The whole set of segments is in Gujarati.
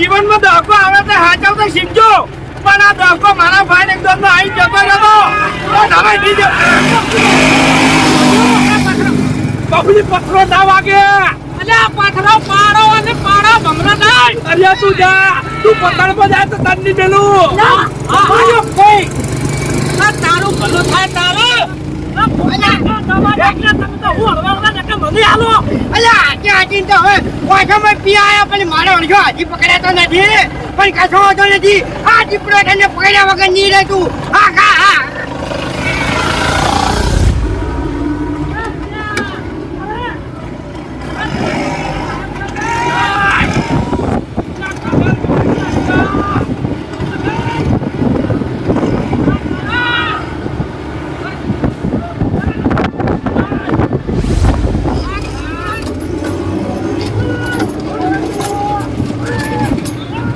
જીવનમાં દહકો આવે તો હાચવતા શીખજો. પણ આ દહકો મારા ભાઈ એકદમ આવી જતો જતો તમે પથરો ના વાગે. અલ્યા પથરો પાડો અને પાડો ભમરા થાય અરે તું જા. તું પતંગ પર જાય તો તનની પેલું આયો કોઈ આ તારું ભલું થાય તારે. તમે તો હું હળવા મને હાલો અલ્યા આજે આજે તો હવે વાઘામાં પી આયા, પણ મારો અડધો હજી પકડાતો નથી. પણ કશો વાંધો નથી. આ દીપડો તને પકડ્યા વગર નહીં રહેતું. હા હા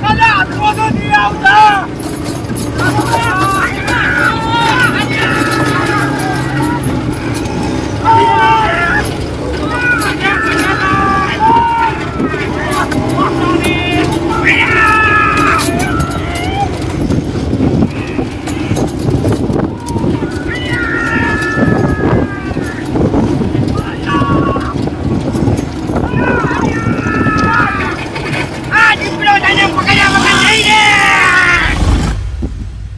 અલ્યા ધોધો નહીં આવતા આ દીપડો તને પકડ્યા વગર નહીં રહે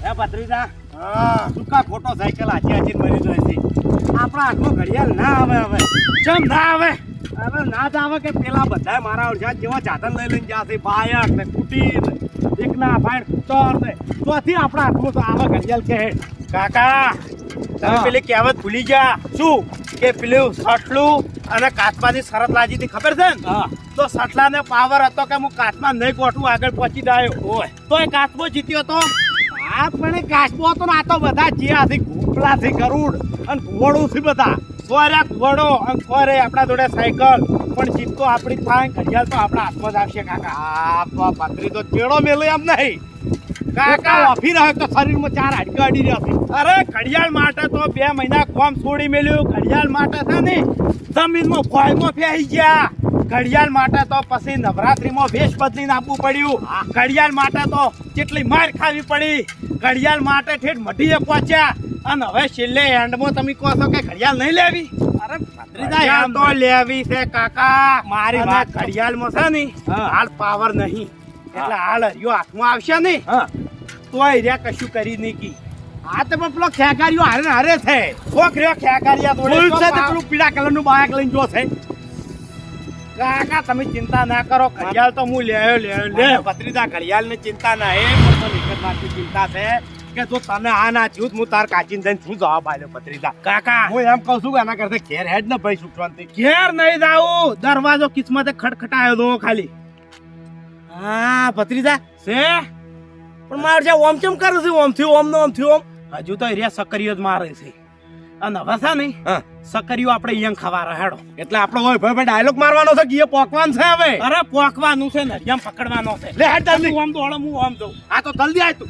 હે ભત્રીજા શું કા ખોટો સાયકલ આચી આચી મરી જાય છે આપણા હાથમાં ઘડિયાળ ના આવે હવે ચમ ના આવે હવે ના જ આવે કે પેલા બધા મારા ઓળખા જેવા ચાદર લઈ લઈને જાશે બાયક ને કુટી ને એક ના ભાઈ કુતર ને તોથી આપણા હાથમાં તો આવા ઘડિયાળ કે કાકા તમે પેલી કહેવત ભૂલી ગયા. શું? કે પેલું સટલું અને કાચમાંથી શરત લાજી હતી ખબર છે ને? તો સટલાને પાવર હતો કે હું કાચમાં નહીં ગોઠવું આગળ પહોંચી જાય. હોય તો એ કાચબો જીત્યો હતો આ પણ કાચમો કાચબો હતો ને આ તો બધા જીયાથી ઘૂપલાથી ગરુડ અને ઘોડું થી બધા. સોર્યા ઘોડો અને સોરે આપણા જોડે સાયકલ પણ જીત તો આપણી થાય ઘડિયાળ તો આપણા હાથમાં જ આવશે કાકા. પથરી તો ચેડો મેલે એમ નહીં. કાકા અફી રહ્યો તો શરીરમાં ચાર હાડકા અડી રહ્યા છે. અરે ઘડિયાળ માટે તો બે મહિના કોમ છોડી મેલ્યું. ઘડિયાળ માટે છે ને જમીનમાં ફોયમાં ફેઈ ગયા. ઘડિયાળ માટે તો પછી નવરાત્રીમાં વેશ બદલીને આપવું પડ્યું. ઘડિયાળ માટે તો કેટલી માર ખાવી પડી. ઘડિયાળ માટે ઠેઠ મઢીએ પહોંચ્યા. અને હવે છેલ્લે એન્ડમાં તમે કહો છો કે ઘડિયાળ નહીં લેવી? અરે તો લેવી છે કાકા. મારી વાત ઘડિયાળમાં છે ને હાડ હાલ પાવર નહીં. એટલે હાલ હરિયો હાથમાં આવશે ને તો રહ્યા કશું કરી નહીં કી આ તો પેલો ખેકારીઓ હારે હારે છે. શોખ રહ્યો ખેકારીયા છે તે પેલું પીળા કલરનું બાયક લઈને જો છે. કાકા તમે ચિંતા ના કરો ઘડિયાળ તો હું લેયો લેયો લે. ભત્રીજા ઘડિયાળની ચિંતા ના એ પણ તો એક ચિંતા છે. કે જો તને આ ના થયું હું તાર કાચીને જઈને શું જવાબ આલ્યો પત્રીજા કાકા! હું એમ કહું છું કે આના કરતા ઘેર હેડ ને ભાઈ સુખ ઘેર નહીં જાવું દરવાજો કિસ્મતે ખટખટાયો તો ખાલી. હા ભત્રીજા છે? પણ મારે જે ઓમ ચમ કરે છે? ઓમ થયું ઓમ નો ઓમ થયું ઓમ. હજુ તો એરિયા સકરીઓ જ મારે છે. અને વસા નહીં. સકરીઓ આપણે અહીંયા ખાવા રહેડો એટલે આપણો હોય ભાઈ ભાઈ ડાયલોગ મારવાનો છે કે પોકવાન છે હવે? અરે પોકવાનું છે ને એમ પકડવાનો છે. લે હેડ જલ્દી. આમ દોડો હું ઓમ જઉં આ તો જલ્દી આય તું.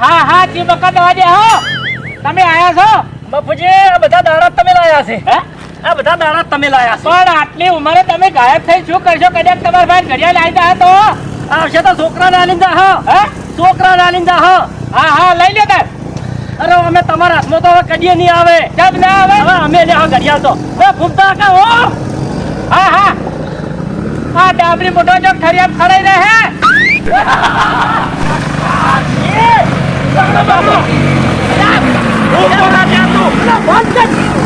હા હા તે બકા દવા દે હો. તમે આયા છો? બાપુજી આ બધા દાડા તમે લાયા છે. હે? આ બધા દાડા તમે લાયા પણ આટલી ઉંમરે તમે ગાયબ થઈ શું કરશો? કદાચ તમારા ભાઈ ઘડિયાળ લાવી જાય તો. આવશે તો છોકરા નાલીને જા હો. હે? છોકરા નાલીને જા હો. હા હા લઈ લે તાર અરે અમે તમારા હાથમાં તો હવે કડીએ નહીં આવે. જબ ના આવે? હવે અમે લે હા ઘડિયાળ તો. હવે ફૂમતા કા હો. હા હા. આ ડાબરી મોટો જો ઠરિયામ ખડાઈ રહે Yes! Saan na ba ako? Alam! Rupo na niya ito! Alam! Alam!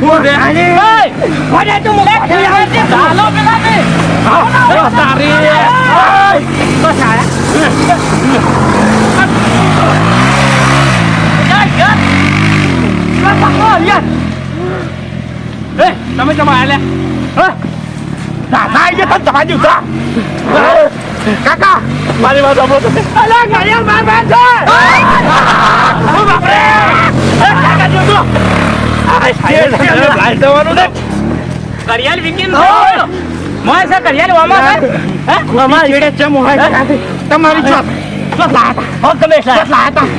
હું રે હે! કોને તું મોકલી આવે છે? ચાલો પેલા ને. હે, તારી. હે! તો સાયા. યાર, યાર. લા, પકડો, યાર. હે, તમે જમા આલ્યા હે? દાદા આઈ જતા તમારી ઉતા કાકા મારી વાત સાંભળો તમે અલા, ઘડિયાળ માર માર છે. ઓ ઘડિયાળ વીકીને. મોય છે ઘડિયાળ વામાં હે? અમારી જોડે ચમ હોય તમારી ચોથ હો, ગમે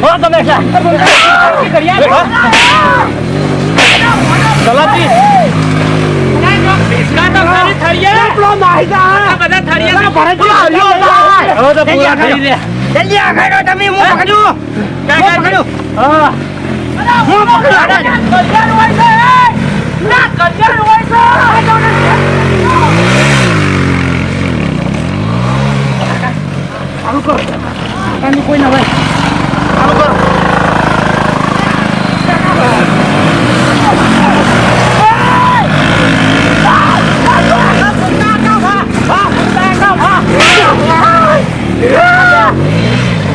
હો, ગમે એટલા. ઘડિયાળ. ચલાતી. ભીસકા તો ખાલી થળિયે. આ બધા થળિયે. હવે તો પૂરા થઈ રહ્યા. જલ્દી આગળ તમે હું પકડું. કાકા, હું. કોઈ ના હોય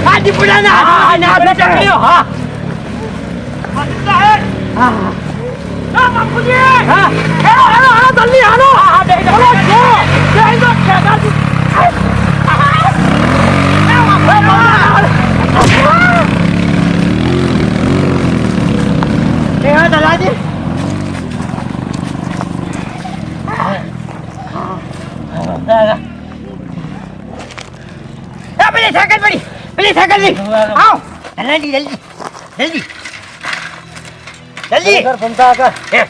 આ દીપડાના હાથમાં આપણે ચકલીઓ, હા. હા, બાપુજી! હા. હેલો, હેલો, હેલો, જલ્દી હાલો. હા, હા, બેહી જાઓ. જો, બેહી જાઓ, ખેગાજી. એ હા દાદાજી એ પેલી સાયકલ પડી પેલી સાયકલની આવ જલ્દી જલ્દી જલ્દી જલ્દી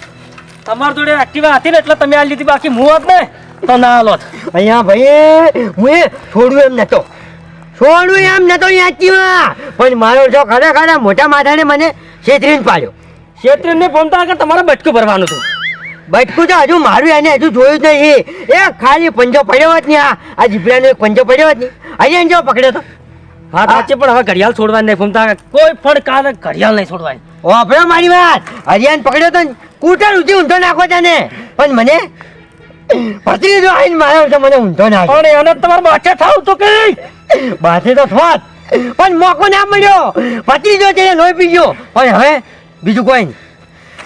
તમારી જોડે એક્ટિવા હતી ને એટલે તમે આ લીધી બાકી હું હોત ને તો ના લોત અહીંયા ભાઈ હું છોડું એમ નતો. છોડું એમ નતો એક્ટિવા પણ મારો જો ખરેખર આ મોટા માથાને મને છેતરીને પાડ્યો. ક્ષેત્રે ને ફોનતા કે તમારે બટકું ભરવાનું હતું. બટકું તો હજુ મારું એને હજુ જોયું જ નહીં. એ ખાલી પંજો પડ્યો જ નહીં આ. આ જીપડાનો એક પંજો પડ્યો જ નહીં અહીંયા જો પકડ્યો તો. હા સાચી પણ હવે ઘડિયાળ છોડવાની નહીં. ફોનતા કોઈ પણ કાલે ઘડિયાળ નહીં છોડવાની વાપરો મારી વાત. હરિયાન પકડ્યો તો કૂટર ઊંચી ઊંધો નાખો તને પણ મને પતરી જો આઈને માર્યો તો મને ઊંધો નાખો. પણ એને તમારે બાચે થાવ તો કે બાથે તો થોત. પણ મોકો ના મળ્યો. ભત્રીજો જો તેને લોહી પી ગયો. પણ હવે બીજું કોઈ નહીં.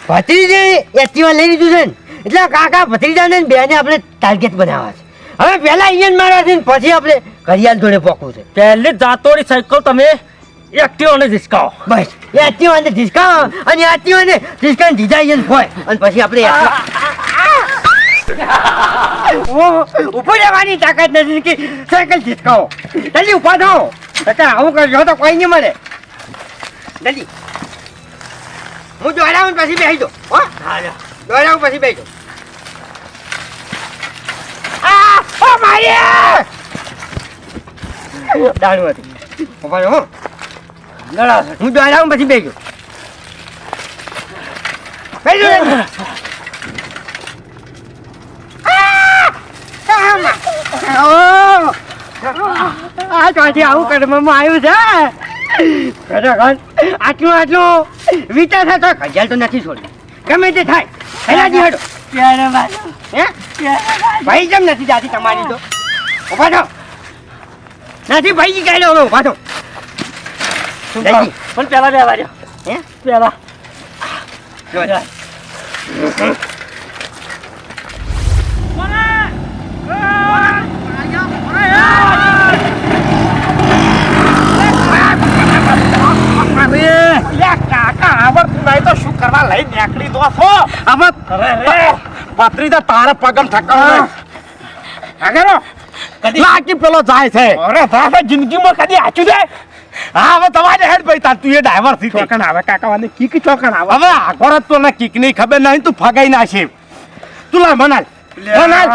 ભત્રીજે એસટીમાં લઈ લીધું છે ને એટલે કાકા ભત્રીજાને ને બેને આપણે ટાર્ગેટ બનાવ્યા છે. હવે પહેલા અહીંયા મારવા છે પછી આપણે ઘડિયાળ જોડે પોકવું છે. પહેલી જાતોડી સાયકલ તમે એક્ટિવાને ધીસકાવો બસ. એ એક્ટિવાને ધીસકાવો અને એક્ટિવાને ધીસકાને ધીધા અહીંયા હોય અને પછી આપણે ઉપર જવાની તાકાત નથી કે સાયકલ ધીસકાવો જલ્દી ઊભા થાઓ અત્યારે આવું કરજો. તો કોઈ નહીં મળે. જલ્દી હું દોડાવું પછી બેસી દો હા? દોડાવું પછી બેસી દો આ ઓ મારી દારૂ હતી. રહો હો. હું દોડાવું પછી બેસી દો બેસી દો જલ્દી. આ! ચોથી આવું કરવામાં આવ્યું છે. ખરેખર આટલું આટલું વિચાર થાય તો ઘડિયાળ તો નથી છોડી ગમે તે થાય. પહેલા જી હટો હે? ભાઈ કેમ નથી જાતી તમારી તો? ઊભા થો નથી ભાઈ કાઢ્યો હવે ઊભા થો. પણ પેલા બે વાર્યો હે? પેલા અરે લે કાકા આવડતું નહીં તો શું કરવા લઈ નીકળી દો છો હવે અરે રે પતરી તો તારા પગમ ઠકાવ આગળ કદી લાગી પેલો જાય છે. અરે તારા જિંદગીમાં કદી આચું છે? હા હવે તમારે હેડ ભાઈ તાર તું એ ડ્રાઈવરથી આવે કાકા વાને કીક આવે. હવે આગળ તો ને કીકની ખબર નહીં તું ફગાઈ નાખી. તું લા મનાલ. મનાલ.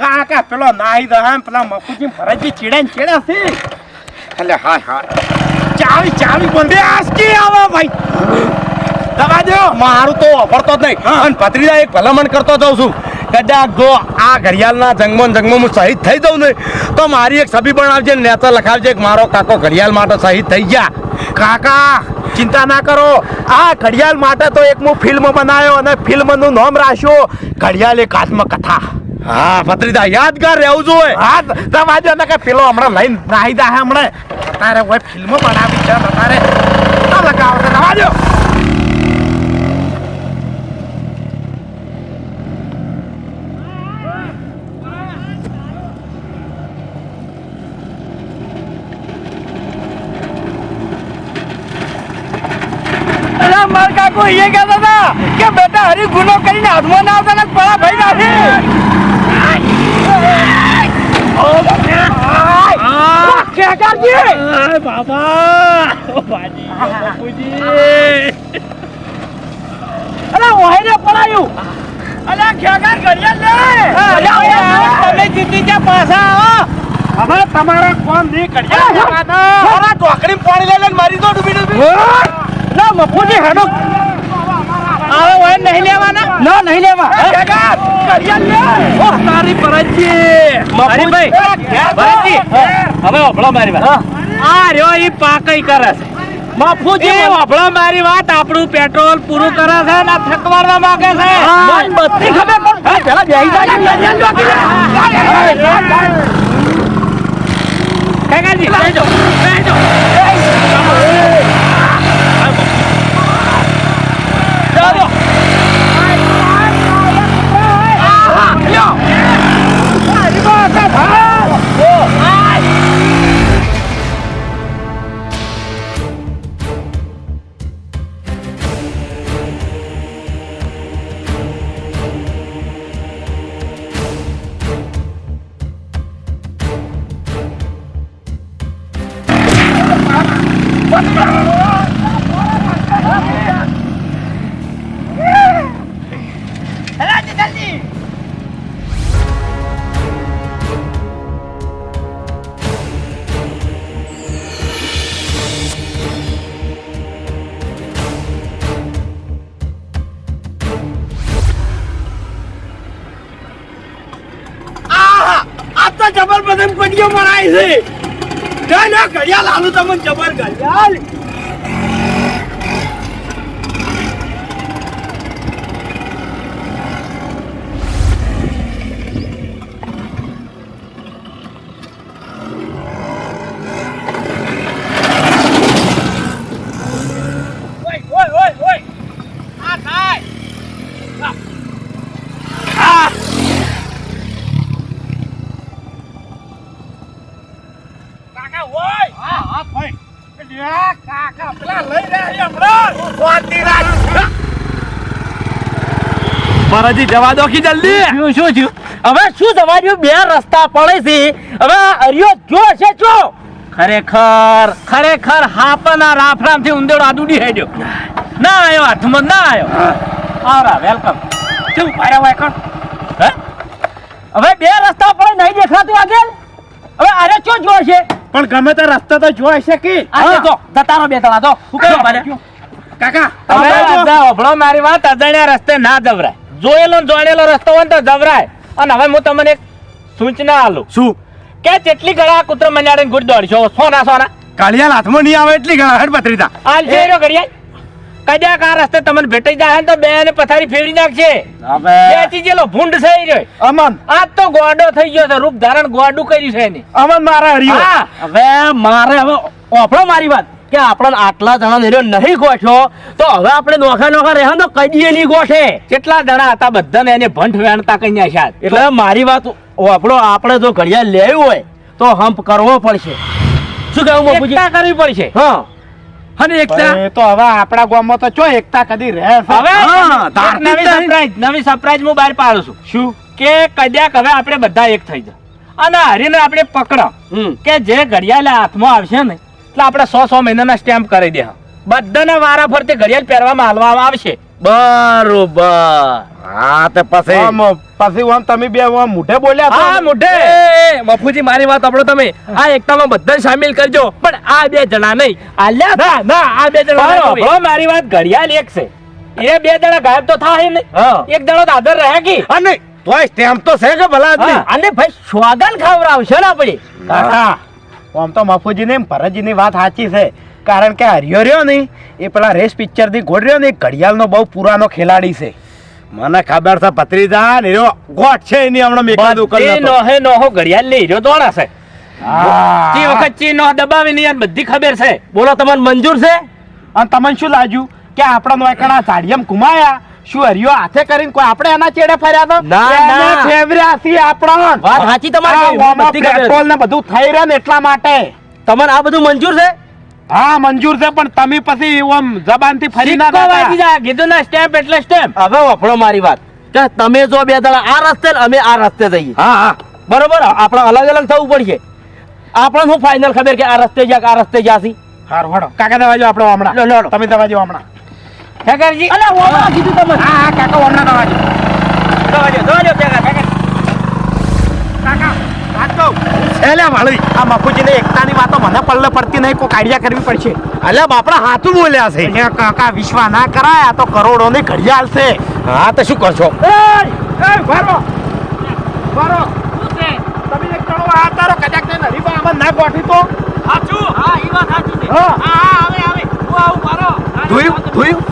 કાકા પેલો નાઈ દે એમ પેલા મફુજી ફરજી ચીડે ને ચીડે છે. એટલે હા હા ચાવી ચાવી બંધે. આસકી આવે ભાઈ. દવા દો. મારું તો વાપરતો જ નહીં. અને ભત્રીજા એક ભલામણ કરતો જાઉં છું. કદાચ જો આ ઘડિયાળના જંગમાં જંગમાં હું શહીદ થઈ જાઉં ને તો મારી એક છબી બનાવજે ને નેતા લખાવજે કે મારો કાકો ઘડિયાળ માટે શહીદ થઈ ગયા. કાકા ચિંતા ના કરો. આ ઘડિયાળ માટે તો એક હું ફિલ્મ બનાવ્યો અને ફિલ્મનું નામ રાખ્યું. ઘડિયાળ એક આત્મકથા. હા ભત્રીજા યાદગાર રહેવું જોઈએ. હા તમાજો ને કે પેલો હમણાં લઈને નાહી દા હમણાં. તારે હોય ફિલ્મ બનાવી છે તારે. લગાવશે લગાવો કાકો એ કહેતા હતા કે બેટા હરી ગુનો કરીને હાથમાં ના આવતા ને પડા ભાઈ નાખી. અલા ઓહીને પડાયું. અલા ખેગાર ઘડિયાળ લે. તમે જીતી ગયા પાછા આવો હવે તમારા કોણ નહીં કડિયા મારા ઢોકળી પાણી લઈ લઈને મારી દો ડૂબી ડૂબી. મફુજી હેડો આવે ઓય નહીં લેવાના? ના નહીં લેવા. તારી પરજી મફુજી ભાઈજી હવે ઓભળો મારી વાત. આ રહ્યો ઈ પાકઈ કરે છે. બાપુજી ઓભળો મારી વાત. આપણું પેટ્રોલ પૂરું કરે છે ને થકવાડવા માંગે છે. બધી ખબર પેલા બેહી કાકાજી બેજો બેજો 加油加油加油加油加油 મરાય છે. ના ના ઘડિયાળ આલુ તમને જબર ઘડિયાળ કાકા ઓય હા હા ભાઈ લ્યા કાકા પેલા લઈ રહ્યા હમણાં વાતી રાખ મારાજી જવા દો કી જલ્દી. શું શું થયું? હવે શું તમારી બે રસ્તા પડે છે. હવે અરિયો જો છે જો. ખરેખર ખરેખર હાપના રાફરામથી ઉંદેડો આદુડી હેડ્યો. ના આવ્યો હાથમાં ના આવ્યો. આવરા વેલકમ શું ભાઈ હોય કોણ? હવે બે રસ્તા પડે નહીં દેખાતું આગળ હવે અરે ચો જો છે? પણ ગમે તે રસ્તા તો જોઈ છે કે? આ તો દતારો બે તળા તો મારે કાકા હવે મારી વાત અજાણ્યા રસ્તે ના જવરાય. જોયેલો ને જોડેલો રસ્તો હોય ને તો જવરાય. અને હવે હું તમને એક સૂચના આલું શું? કે જેટલી ગળા કૂતરો મનાડે ગુડ દોડશો. સોના સોના. કાળિયા હાથમાં નહીં આવે એટલી ઘણા હેડ બત્રીતા આલ જેરો ઘડિયાળ. કદાચ આ રસ્તે તમને ભેટાઈ જાય તો બે ને પથારી ફેરવી નાખશે. બે બેથી જેલો ભૂંડ થઈ રહ્યો. અમન. આજ તો ગોડો થઈ ગયો છે. રૂપ ધારણ ગોડું કર્યું છે એની. અમન મારા હરિયો. હવે મારે હવે ઓફળો મારી વાત. કે આપણને આટલા જણા નિર્યો નહીં ગોઠ્યો તો હવે આપણે નોખા નોખા રહ્યા તો કઈ નહીં ગોઠે? કેટલા જણા હતા બધાને એને ભંઠ વેણતા કઈ નાખ્યા એટલે મારી વાત આપણો આપણે જો ઘડિયાળ લેવું હોય તો હમ્પ કરવો પડશે. શું કહેવું બાપુજી? એકતા કરવી પડશે? હા. અને એકતા? તો હવે આપણા ગામમાં તો ચો એકતા કદી રહે હવે નવી સરપ્રાઈઝ નવી સરપ્રાઈઝ હું બહાર પાડું છું. શું? કે કદાચ હવે આપણે બધા એક થઈ જાય અને હરીને આપણે પકડો હમ. કે જે ઘડિયાળ હાથમાં આવશે ને એટલે આપણે સો સો મહિનાના સ્ટેમ્પ કરી દે. બધાના વારા ફરતે ઘડિયાળ પહેરવામાં હાલવામાં આવશે. બરોબર. હા તે પછી. પછી આમ તમે બે આમ મોઢે બોલ્યા હા ને? મોઢે મારી વાત આપણો તમે. આ એકતામાં બધા સામેલ કરજો. પણ આ બે જણા નહીં. આલ્યા ના ના આ બે જણા મારી વાત ઘડિયાળ એક છે. એ બે જણા ગાયબ તો થાય નહીં. એક જણો દાદર રહે કે? અને તોય સ્ટેમ્પ તો છે કે ભલા અને ભાઈ સ્વાગન ખવડાવશે ને આપણે. કાકા આમ તો મફુજી ને ભરતજીની વાત સાચી છે. કારણ કે હરિયો રહ્યો ને એ પેલા રેસ પિક્ચરથી ગોળ રહ્યો ને એ ઘડિયાળનો બહુ પુરાનો ખેલાડી છે. મને ખબર છે ભત્રીજા ને ગોઠ છે એની હમણાં મેકા કલ્લો તો. નોહે નોહો ઘડિયાળ લઈ રહ્યો દોડા છે. હા. જે વખત ચી નોહ દબાવી ની બધી ખબર છે. બોલો તમને મંજૂર છે? અને તમને શું લાગ્યું? કે આપણા નોકણા ઝાડિયમ ઘુમાયા? શું હરિયો હાથે કરીને કોઈ આપણે એના ચેડે ફર્યા તો? ના, ના. ફેવર્યા છીએ આપણો. વાત સાચી તમારી આ બધી ખબર. પેટ્રોલ ને બધું થઈ રહ્યું ને એટલા માટે. તમને આ બધું મંજૂર છે? હા મંજૂર છે પણ તમે પછી આમ જબાનથી ફરી ના. જાય. કીધું ના સ્ટેમ્પ એટલે સ્ટેમ્પ હવે વફળો મારી વાત. કે તમે જો બે દાડા આ રસ્તે અમે આ રસ્તે જઈએ. હા હા. બરોબર? આપણે અલગ અલગ થવું પડશે. આપણે શું ફાઇનલ ખબર કે આ રસ્તે જા આ રસ્તે જાસી હારું હડો કાકા દવા જો આપણે હમણાં. તમે દવા જો હમણાં. ઠેકરજી અલે ઓમાં કીધું તમે હા હા કાકા હમણાં દવા જો. દવાજો દવાજો ભેગા ભેગા. કાકા. વાત કહું. છેલ્લે વાળી. આ મફુજીને એકતાની વાતો મને પલ્લે પડતી નહીં કોઈ કાઢિયા કરવી પડશે. અલ્યા બાપડા હાથું બોલ્યા છે. અલ્યા કાકા વિશ્વા ના કરાય આ તો કરોડોની ઘડિયાળ છે. હા તો શું કરશો? એ એ વારો વારો તમે એક જણો આ તારો નરી આમાં ના ગોઠી તો? સાચું હા ઈ વાત સાચી છે. હા. હા આવે આવે. હું આવું મારો ધોયું.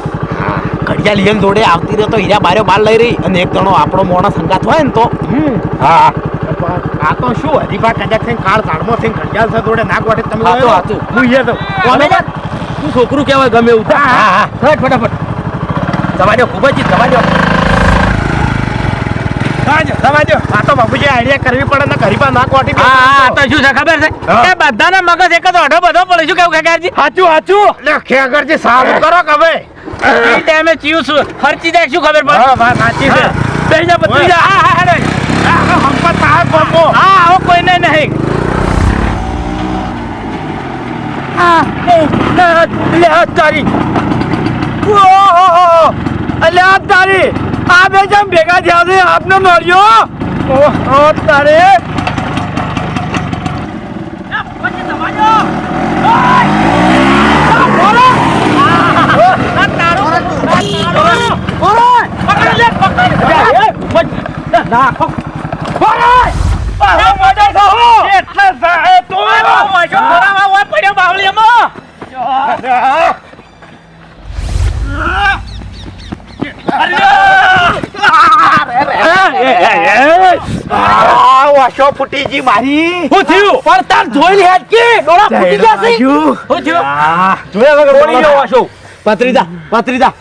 ઘડિયાળ એમ જોડે આવતી રહે તો હીરા બારે બાર લઈ રહી અને એક જણો આપણો મોણસ સંગાત હોય ને તો. હા આ તો શું હરીફા કદાચ થઈને કાળ કાળમો થઈને ઘડિયાળ છે જોડે નાક વાટે તમે હાચું, હાચું. હું એ તો કોને? તું છોકરું કહેવાય ગમે એવું? હા, હા, હા. ફટ ફટાફટ. તમારે ખૂબ જ દવાજો દવાજો દવાજો આ તો બાપુજી આઈડિયા કરવી પડે ને હરીફા ના હા તો શું છે ખબર છે? કે બધાના મગજ એક જ ઓઢો બધો પડે. શું કેવું ખેગારજી? સાચું સાચું. ખેગરજી સારું કરો કે હવે? એ ટાઈમે ચીયું ખર્ચી જાય શું ખબર પડે? હા વાત સાચી છે. બેસી જા બત્રી જા. હા હા હેડો. આ હંપત તાર બમ્બો હા આવો કોઈને નહીં. તારી. ઓહો અલ્યા તારી. આ બે જમ ભેગા થયા છે આપને મળ્યો? ઓહો તારે. આ વાશો ફૂટીજી મારી શું થયું પણ તાર જોઈ લે કે ડોળા ફૂટી ગયા છે શું થયું જોયા વગર રોડી ગયો વાશો પત્રીદા પત્રીદા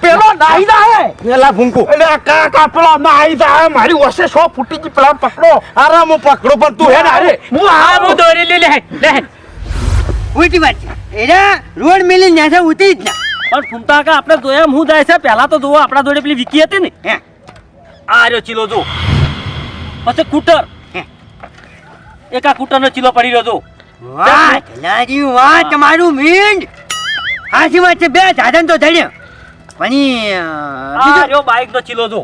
પેલો નાહી ના હે. એલા ભૂંકુ. એટલે કાકા પેલો ના આવી જા મારી વસે સો ફૂટીજી પેલા પકડો. અરે હું પકડું પણ તું હે ને અરે હું હા હું દોરી લે લે લે ઉલટી વાત છે. એના રોડ મેલી ન્યાસે ઉતરી જ ના પણ ફૂમતા કા આપણે એમ હું જાય છે. પહેલા તો જોવો આપણા જોડે પેલી વિકી હતી ને. હે. આ રહ્યો ચીલો જો પછી કૂટર. એક આ કૂટર નો ચીલો પડી રહ્યો જો વાહ જલાજી વાહ તમારું મીંડ. હાચી વાત છે બે સાધન તો ધડ્યો પણ આ નો ચીલો જો.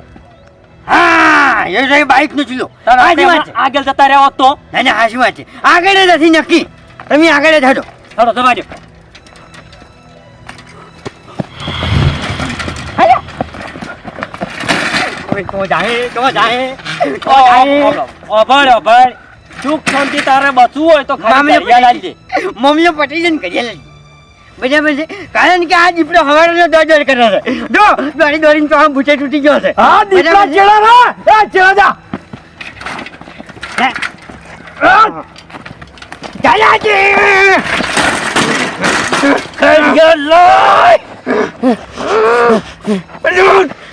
હા એ નો ચીલો. આગળ જતા રહ્યા હોત તો. ના ના હાચી વાત છે. આગળ નથી નક્કી. તમે આગળ જ હટો ચાલો દબાજો તો જાય તો જાય અભળ અભળ સુખ શાંતિ તારે બચવું હોય તો. મમ્મીઓ પટી જઈને કરી બરાબર છે? કારણ કે આ દીપડો હવારનો દોડ દોડ કરે છે. જો દોડી દોડીને તો આમ ભૂચે તૂટી ગયો છે. હા દીપડા? ચેડા ના એ ચેડા જા.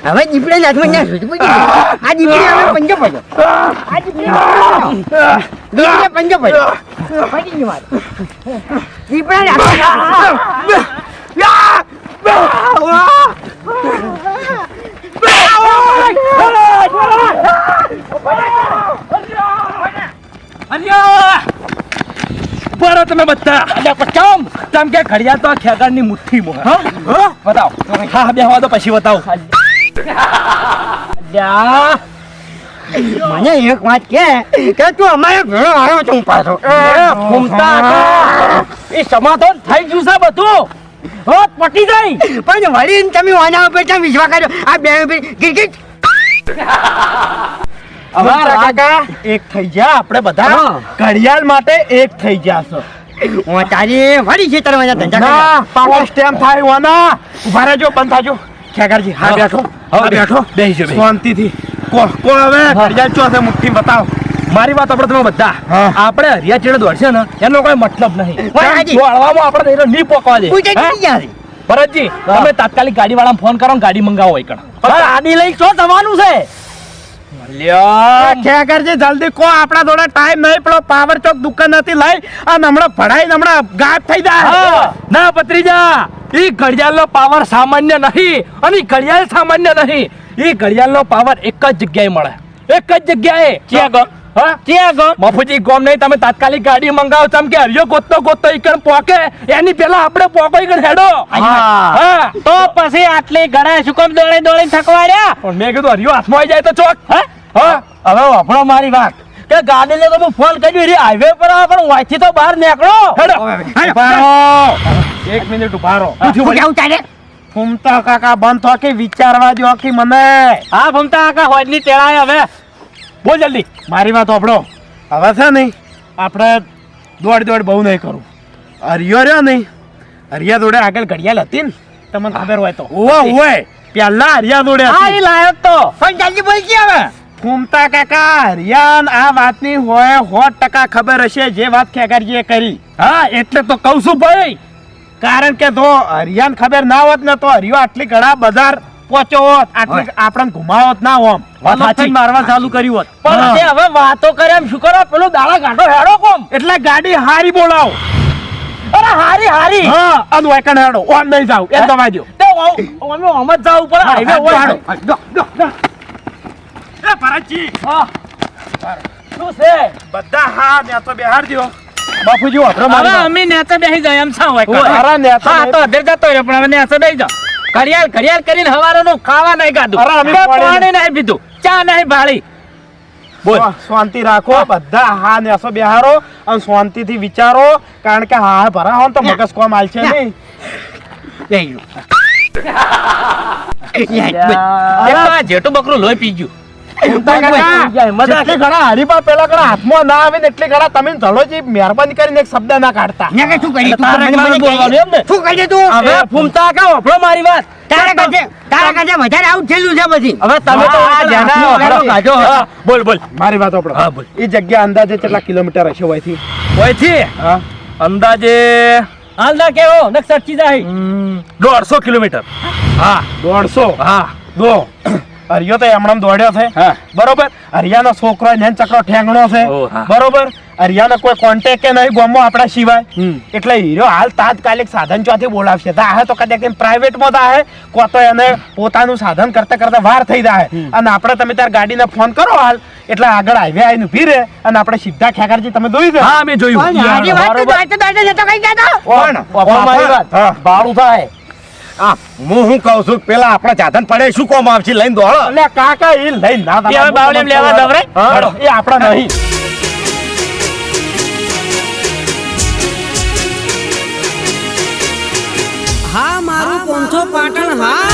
હવે દીપડા હાથમાં ના આ દીપડે હવે પંજો પડ્યો. આ દીપડે દીપડે પંજો પડ્યો. પડી ગયું મારું. દીપડે બરો તમે બધા. ચમ તમ કે ઘડિયા તો ખેગાડની મુઠ્ઠીમાં હા? બતાવો. હા બેહવા તો પછી બતાવો. જા. મને એક વાત કે કે તું અમારે ભેળો આવ્યો છું પાછો. ઘૂમતા એ સમાધાન થઈ ગયું છે બધું. હો પટી જાય પણ વળી તમે વાના ઉપર કેમ વિશ્વાસ કર્યો? આ બે ઉપર ક્રિકેટ? અમારા કાકા. એક થઈ ગયા આપણે બધા ઘડિયાળ માટે એક થઈ ગયા છો. હું તારી વળી છે તારા ધંધા ના પાવર સ્ટેમ્પ થાય વાના ઊભા રહેજો બંધ થાજો. ખેગારજી હા. બેઠો. હા, હા બેઠો. બેસજો, બેસજો. શાંતિથી. કો કો હવે? ઘડિયાળ ચો છે મુઠ્ઠી બતાવો. મારી વાત આપણે તમે બધા. આપણે હરિયા ચેડે દોડશે ને એનો કોઈ મતલબ નહીં. દોડવામાં આપણે એને નહીં પોકવા દે. પૂછે હે? ક્યાં ગયા છે? ભરતજી તમે તાત્કાલિક ગાડી વાળા ફોન કરો ગાડી મંગાવો હોય કણ લઈ શું થવાનું છે? ખેગારજી જલ્દી. કો આપણા જોડે ટાઈમ નહીં પેલો પાવર ચોક દુકાન નથી લઈ અને હમણાં ભડાઈ હમણાં ગાયબ થઈ જાય. ના પત્રીજા ઈ ઘડિયાળનો પાવર સામાન્ય નહીં અને ઘડિયાળ સામાન્ય નહીં. ઈ ઘડિયાળનો પાવર એક જ જગ્યાએ મળે. એક જ જગ્યાએ. ક્યાં ગો? હા? ક્યાં ગો? મફુજી ગોમ નહીં તમે તાત્કાલિક ગાડી મંગાવો ચમ કે હરિયો ગોતતો ગોતતો ઈકણ પોકે? એની પેલા આપણે પોકો ઈકણ હેડો. હા. હા. તો પછી આટલી ઘણા શું કામ દોડી દોડીને થકવાડ્યા પણ મેં કીધું હરિયો હાથમાં આવી જાય તો ચોક. હે? હા? હવે આપણો મારી વાત. કે ગાડી લે તો ફોન કર્યો રે હાઈવે પર આ પણ વાંચી તો બહાર નીકળો. હેડો. હાલો. ઊભા રહો. એક મિનિટ ઊભા રહો. હું જાઉં તારે ફૂમતા કાકા બંધ થો કે વિચારવા દો કે મને. હા ફૂમતા કાકા હોજની ટેળાય હવે. બોલ જલ્દી. મારી વાત આપણો હવે છે નહીં. આપણે દોડ દોડ બહુ નહીં કરું. હરિયો રહ્યો નહીં. હરિયા જોડે આગળ ઘડિયાળ હતી ને તમને ખબર હોય તો. ઓવે હોય પેલા હરિયા જોડે હા હતી. લાયો તો. પણ જલ્દી બોલ કે હવે. ફૂમતા કાકા હરિયાન આ વાતની હોય સો ટકા ખબર હશે. જે વાત ખેગારજીએ કરી. હા એટલે તો કહું છું ભાઈ. કારણ કે જો હરિયાન ખબર ના હોત ને તો હરિયો આટલી ઘણા બજાર પહોંચ્યો હોત આટલી આપણને ઘુમાવત ના હોમ. મારવા ચાલુ કર્યું હોત. પણ તે હવે વાતો કરે એમ શું કરો? પેલું દાડા ગાંઠો હેડો કોમ. એટલે ગાડી હારી બોલાવો. અરે હારી હારી. હા અને વેકણ હેડો. ઓન નહીં જાવ. એ દવા દો તે ઓ- અમે ઓમ જ જાવ ઉપર. હાઈવે હા, હેડો. એ ભરતજી. હા. શું છે? બધા હા ને તો બેહાર દ્યો બાપુજી વાપરો મારી અમે નેતા બેસી જાય એમ શું હોય અરે નેતા હા તો અધેર જતો રહ્યો પણ હવે નેતા બેસી જાઓ. ઘડિયાળ ઘડિયાળ કરીને હવારનું ખાવા નહીં ખાધું અરે અમે પાણી નહીં પીધું. ચા નહીં ભાળી. બોલ. શાંતિ રાખો બધા હા નેસો બેહારો અને શાંતિથી વિચારો કારણ કે હા ભરાવો ને તો મગજ કોમ આલશે નહીં. જેઠું બકરું લોહી પી ગયું. જેટલી ઘણા હરીફા પેલા ઘણા હાથમાં ના આવે ને એટલી ઘણા તમે ધડોજી મહેરબાની કરીને એક શબ્દ ના કાઢતા. શું કરી તું? તારે મને મને મને બોલવાનું કહી. એમ ને? શું કરી તું? હવે ફૂમતા કા વાપરો મારી વાત. તારા કાંઠે તારા કાંઠે વધારે આઉટ થયેલું છે પછી. હવે તમે તો આ જેના હાથમાં વાપરો વગાડી. કાઢો. બોલ બોલ. મારી વાત આપણો હા, બોલ. એ જગ્યા અંદાજે કેટલા કિલોમીટર હશે હોયથી ઓયથી હા. અંદાજે હાલના કેવો સચી જાય. હમ, દોઢસો કિલોમીટર. હા. દોઢસો? હા. દો. હરિયો તો એમણામ દોડ્યો છે. બરોબર? હરિયાનો છોકરો નેન ચકડો ઠેંગણો છે. બરોબર? હરિયાનો કોઈ કોન્ટેક્ટ કે નહીં ગામમાં આપણા સિવાય. એટલે હીરો હાલ તાત્કાલિક સાધન ચોથી બોલાવશે. દાહે તો કદાચ પ્રાઇવેટમાં દાહે કો તો એને પોતાનું સાધન કરતા કરતા વાર થઈ જાય. અને આપણે તમે તાર ગાડીને ફોન કરો હાલ. એટલે આગળ હાઈવે આવીને ઊભી રહે અને આપણે સીધા ખેકરજી તમે જોઈ દે હા મેં જોયું. પણ આજે હા. ભાડું હું કહું છું? પેલા આપણા સાધન પડે શું કોમ આવશે? લઈને દોડો. એટલે કાકા એ લઈને ના એ હવે લેવા દવરાય? એ આપણા નહીં. હા મારું પાટણ હા.